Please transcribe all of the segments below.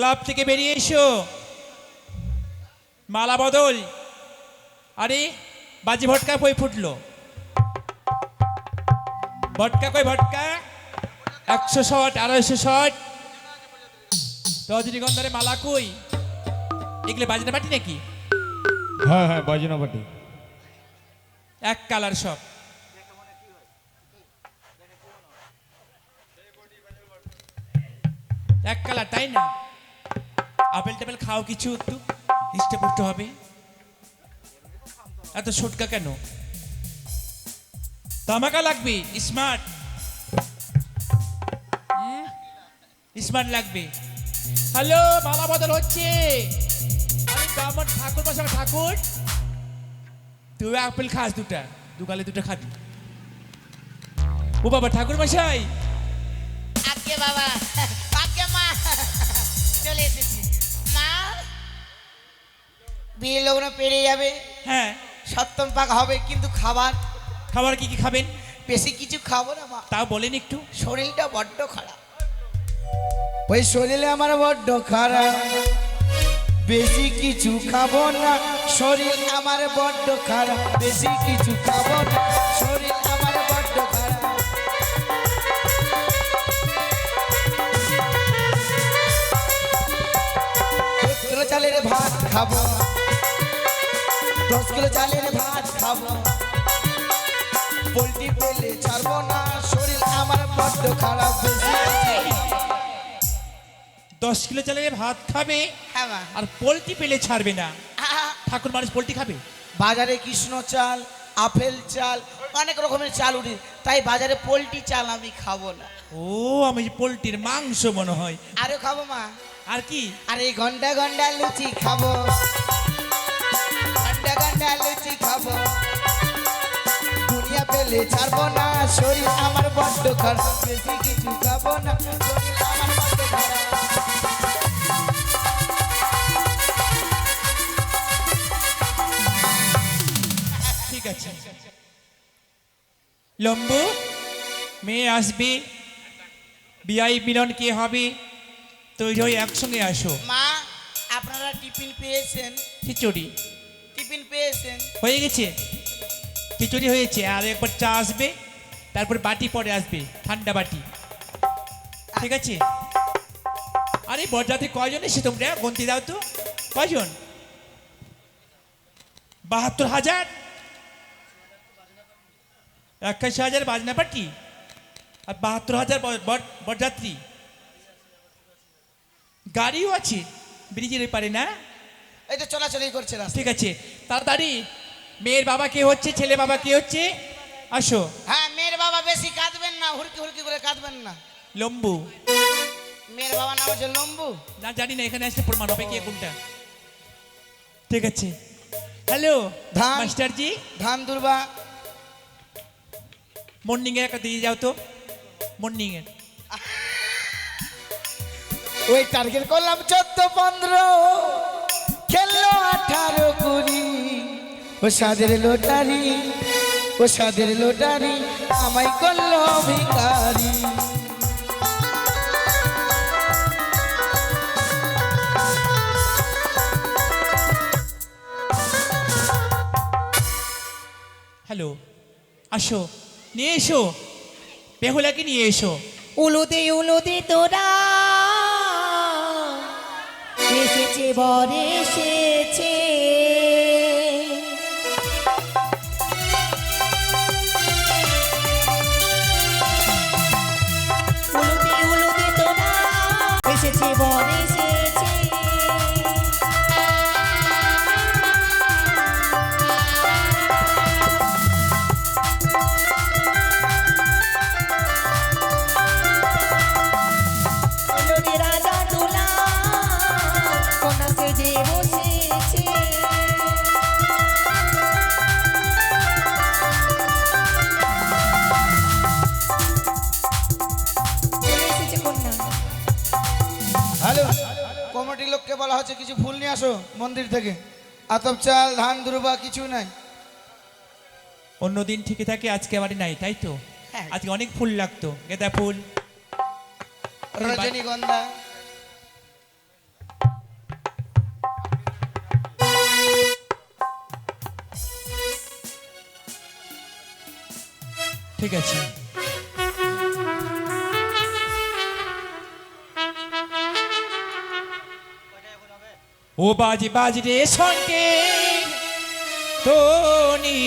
Club থেকে বেরিয়ে এসো। মালা বদল। আরে বাজি ভটকা কই ফুটলো? ভটকা কই ভটকা? একশো শট আড়াইশো শট রজনীগন্ধারে মালা কই? এগুলো বাজনা পাটি নাকি? হ্যাঁ হ্যাঁ বাজনাবাটি এক কালার সব। এক কালার তাই না? আপেল টাপেল খাও কিছু একটু। হৃষ্টপুষ্ট হবে। এত সটকা কেন? তামাকা লাগবে স্মার্ট স্মার্ট লাগবে। হ্যালো মালা বদল হচ্ছে। আমি ব্রাহ্মণ ঠাকুর বসাবে ঠাকুর। তুই আপেল খাস দুটা দু গালে দুটো খাবি। ও বাবা ঠাকুর মশাই আগে বাবা। বিয়ে লগ্ন পেরিয়ে যাবে। হ্যাঁ। সপ্তম পাক হবে কিন্তু খাবার। খাবার কি কি খাবেন? বেশি কিছু খাব না মা। তাও বলেন একটু। শরীরটা বড্ড খারাপ। ওই শরীরে আমার বড্ড খারাপ। বেশি কিছু খাব না। শরীর আমার বড্ড খারাপ। বেশি কিছু খাব না। শরীর আমার বড্ড খারাপ। চালের ভাত খাব। দশ কিলো চালের ভাত খাব। পোলট্রি পেলে ছাড়বো না শরীর আমার বড্ড খারাপ দশ কিলো চালের ভাত খাবে হ্যাঁ মা। আর পোলট্রি পেলে ছাড়বে না। আহা, ঠাকুর মানুষ পোলট্রি খাবে? বাজারে কৃষ্ণ চাল আপেল চাল অনেক রকমের চাল উঠে তাই বাজারে পোলট্রি চাল আমি খাব না। ও আমি পোলট্রির মাংস মনে হয়। আরও খাব মা। আর কি? আরে ঘণ্টা ঘণ্টা লুচি খাব। লুচি খাব। দুনিয়া পেলে ছাড়বো না শরীর আমার বড্ড খারাপ বেশি কিছু খাব না শরীর আমার বড্ড খারাপ। ঠিক আছে। লম্বু মেয়ে আসবে বিআই মিলন কে হবে? হয়ে একসঙ্গে আসো। মা আপনারা টিফিন পেয়েছেন। খিচুড়ি। হয়ে গেছে? খিচুড়ি হয়েছে, আর একবার চা আসবে, তারপর বাটি পরে আসবে, ঠান্ডা বাটি। ঠিক আছে? আরে, বরযাত্রী কয়জন এসে তোমরা? গন্তি দাও তো। কয়জন? বাহাত্তর হাজার? একাশি হাজার বাজনা পাটি আর বাহাত্তর হাজার বর- বর- বরযাত্রী? গাড়িও আছে। ব্রিজের পারে না? এই তো চলাচলি করছে রাস্তা ঠিক আছে তাড়াতাড়ি। মেয়ের বাবা কে হচ্ছে ছেলে বাবা কে হচ্ছে? আসো। হ্যাঁ মেয়ের বাবা বেশি কাঁদবেন না হুড়কি হুড়কি করে কাঁদবেন না। লম্বু। মেয়ের বাবার নাম হচ্ছে লম্বু। না জানি না এখানে আসলে প্রমাণ হবে কে কোনটা। ঠিক আছে। হ্যালো ধান। মাস্টারজি। ধান দুর্বা। মর্নিং এর একটা দিয়ে যাও তো। মর্নিং এর ওই টার্গেট করলাম চোদ্দ পনেরো। খেললো আঠারো কুড়ি। ও সাদের লোটারি ও সাদের লোটারি আমায় করল ভিকারি হ্যালো আসো নিয়ে এসো। বেহুলাকে নিয়ে এসো। উলুদে উলুদে তোরা এসেছে বর আসো মন্দির থেকে। আতপ চাল ধান দুর্বা কিছু নাই। অন্যদিন ঠিকই থাকে আজকে আবার নাই তাই তো? হ্যাঁ। আজকে অনেক ফুল লাগতো গেঁদা ফুল। রজনীগন্ধা। ঠিক আছে। ও বাজি বাজি রে সঙ্গে তোনি।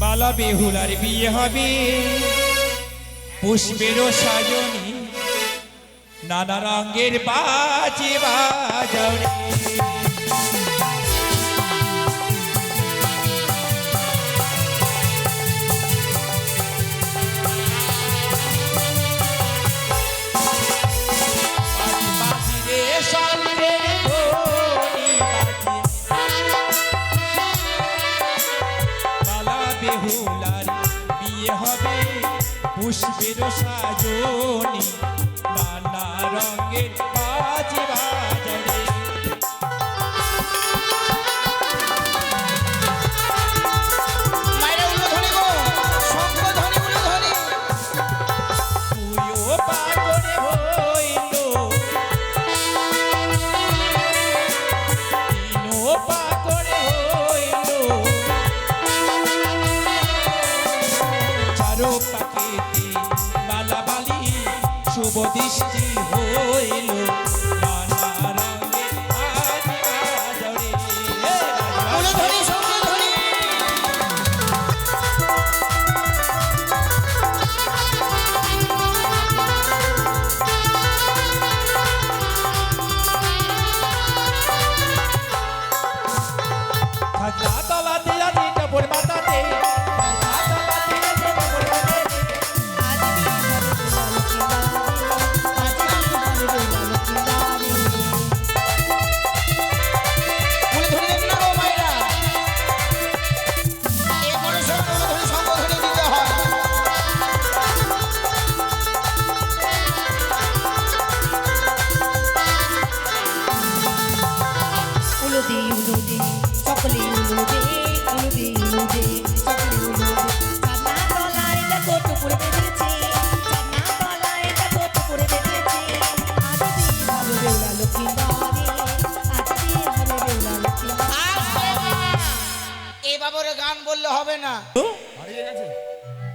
বালা বেহুলার বিয়ে হবে, পুষ্পেরও সাজনি, নানা রঙের বাজি বাজাও রে। সাজনি শুভ দৃষ্টি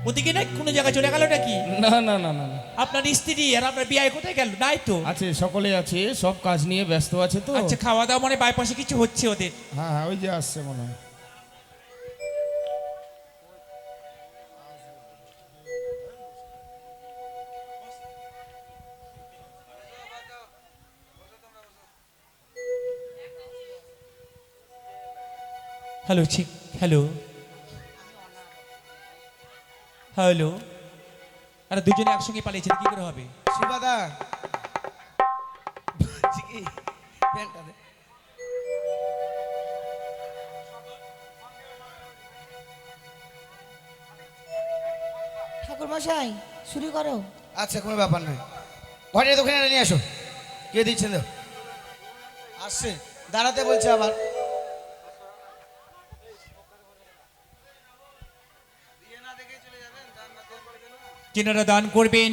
ওদিকে না কোনো জায়গায় চলে গেল নাকি? না না না না। আপনার স্ত্রী আর আপনার বিয়ে কোথায় গেল? নাই তো? আছে সকলে আছে সব কাজ নিয়ে ব্যস্ত আছে তো। আচ্ছা খাওয়া দাওয়া মানে বাইপাসে কিছু হচ্ছে ওদের? হ্যাঁ হ্যাঁ ওই যে আসছে মনে হয়। হ্যালো ঠিক হ্যালো। হ্যালো আরে দুজনে একসঙ্গে পালিয়েছে কি করে হবে? সুবাদা কি, প্যান্টটা ঠাকুর মশাই শুরু করো। আচ্ছা কোনো ব্যাপার নয়। ঘরের দোকানে নিয়ে আসো। কে দিচ্ছেন আসছে। দাঁড়াতে বলছে আবার। যেনারা দান করবেন,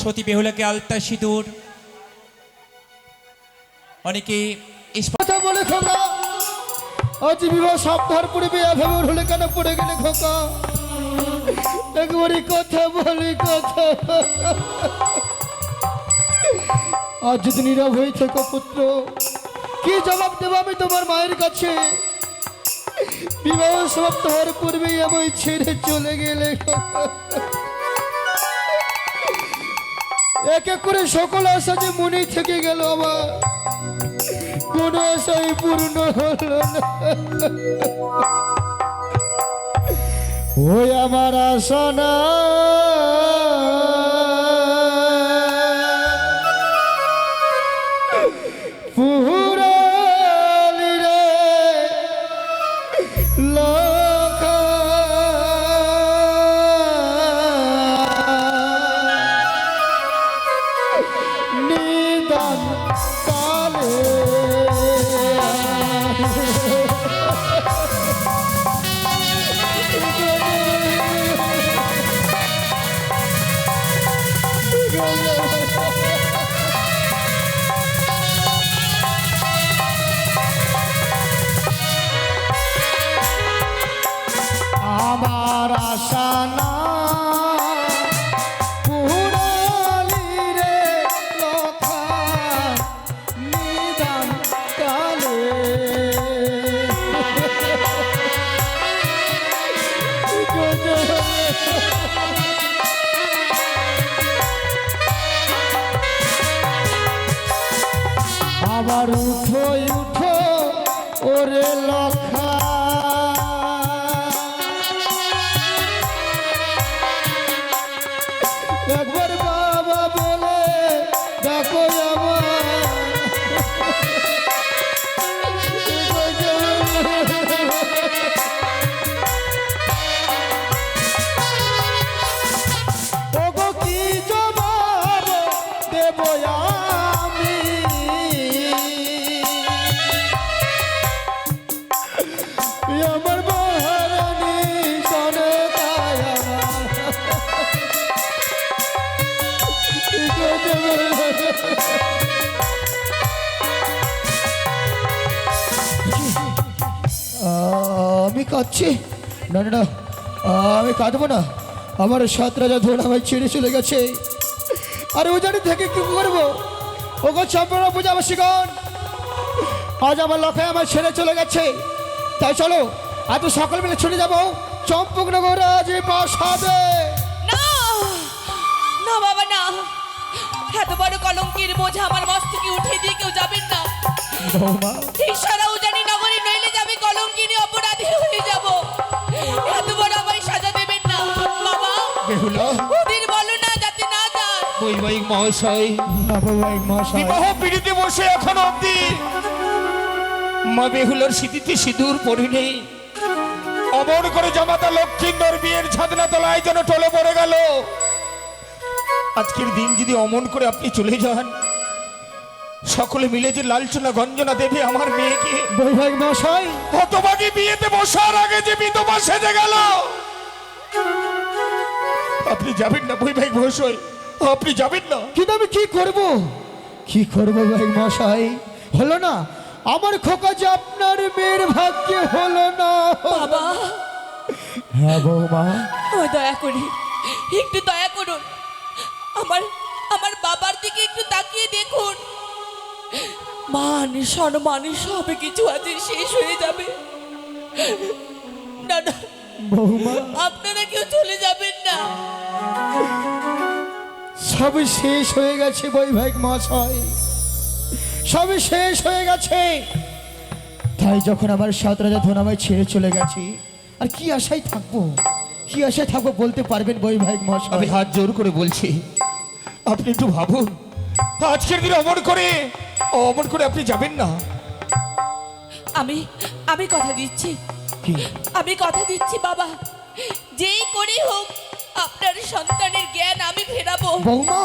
সতী বেহুলাকে আলতা সিঁদুর। অনেকে বলে সপ্তাহের পূর্বে হলে কেন পড়ে নীরব হয়ে কি জবাব দেবো আমি তোমার মায়ের কাছে? বিবাহ সমাপ্ত হওয়ার পূর্বেই আমি ছেড়ে চলে গেলে। এক এক করে সকল আশা যে মনে থেকে গেল আমার কোনো আশাই পূর্ণ হল ওই আমার আশা না। আমার উঠো উঠো ওরে লখা। কাঁদছি? না না না আমি কাঁদবো না। আমার সাত রাজা ধরে আমায় ছেড়ে চলে গেছে। আর ও জানি থেকে কি করব? ওগো চম্পনা পূজা বসিগণ আজ আমার লখায় আমার ছেড়ে চলে গেছে। তাই চলো আজ সকল মিলে ছুটে যাব। চম্পকনগর আজ বাসাবে না না বাবা না। এত বড় কলঙ্কের বোঝা আমার মস্তকে উঠে দিয়ে কেউ যাবেন না। বৌমা। ঈশ্বরা উজানি নগরী নইলে যাবে কলঙ্কিনী অপরাধী হয়ে। যায় বৈবাহিক মহাশয়। মশাই বিবাহ পিড়িতে বসে এখন অব্দি মা বেহুলার স্মৃতিতে সিঁদুর পড়িনি। অমর করে জামাতা লক্ষ্মীন্দর বিয়ের ছাদনা তলায় যেন টলে পড়ে গেল। আজকের দিন যদি অমন করে আপনি চলে যান সকলে মিলে যে লালচনা গঞ্জনা দেবে আমার মেয়েকে। বৈবাহিক মশাই হতভাগী বিয়েতে বসার আগে যে বিধবা সেজে গেল। আপনি যাবেন না বৈবাহিক মহাশয়। আপনি যাবেন না। কিন্তু আমি কি করব? কি করব ভাই মশাই? হলো না আমার খোকা যে আপনার মেয়ের ভাগ্যে হলো না। বাবা। হ্যাঁ বৌমা। আমায় দয়া করি একটু দয়া করুন। আমার আমার বাবার দিকে একটু তাকিয়ে দেখুন। মান সম্মান সব কিছু আজ শেষ হয়ে যাবে। না না। বৌমা। আপনারা কেউ চলে যাবেন না। সব শেষ হয়ে গেছে বৈবাহিক মশাই সব শেষ হয়ে গেছে। তাই যখন আমার সাত রাজা ধন আমায় ছেড়ে চলে গেছে আর কি আশায় থাকব? কি আশায় থাকব বলতে পারবেন বৈবাহিক আমি মশাই হাত জোর করে বলছি আপনি একটু ভাবুন। আজকের দিন অমর করে অমর করে আপনি যাবেন না। আমি আমি কথা দিচ্ছি। আমি কথা দিচ্ছি বাবা। যেই করেই হোক আপনার সন্তানের জ্ঞান আমি ফেরাবো। বৌমা।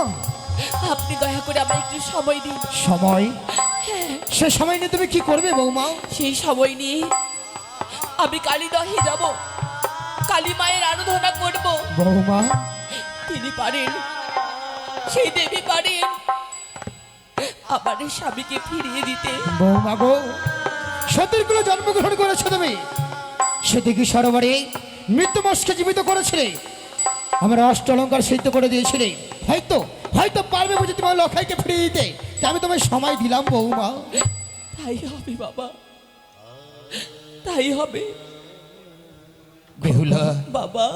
আপনি দয়া করে আমার একটু সময় দিন। সময়? সে সময় নিয়ে তুমি কি করবে বৌমা? সেই সময় নিয়ে আমি কালীদহে যাব। কালী মায়ের আরাধনা করব। বৌমা। তিনি পারেন সেই দেবী পারেন আমার স্বামীকে ফিরিয়ে দিতে। বৌমা গো সতীরগুলো জন্মগ্রহণ করেছ তুমি। সেদিকে সরোবরে মৃত্যু মস্কে জীবিত করেছিলে? আমার অষ্ট অলঙ্কার সিদ্ধ করে দিয়েছিলে। হয়তো হয়তো পারবে বুঝে তোমার লখাইকে ফিরিয়ে দিতে। আমি তোমায় সময় দিলাম বৌমা। তাই হবে বাবা। তাই হবে। বেহুলা বাবা।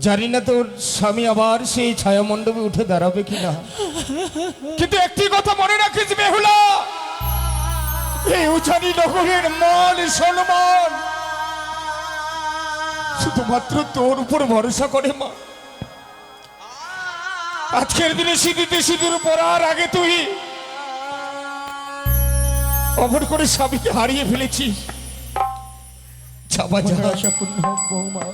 জানি না তোর স্বামী আবার সেই ছায়া মণ্ডপে উঠে দাঁড়াবে কিনা। কিন্তু একটি কথা মনে রাখিস বেহুলা। এই উচানি নগরের মান সম্মান শুধুমাত্র তোর উপর ভরসা করে, মা। আজকের দিনে সিঁড়িতে সিঁদুর পড়ার আগে তুই। অমর করে স্বামীকে হারিয়ে ফেলেছিস। যাবা যা আশা বৌমা।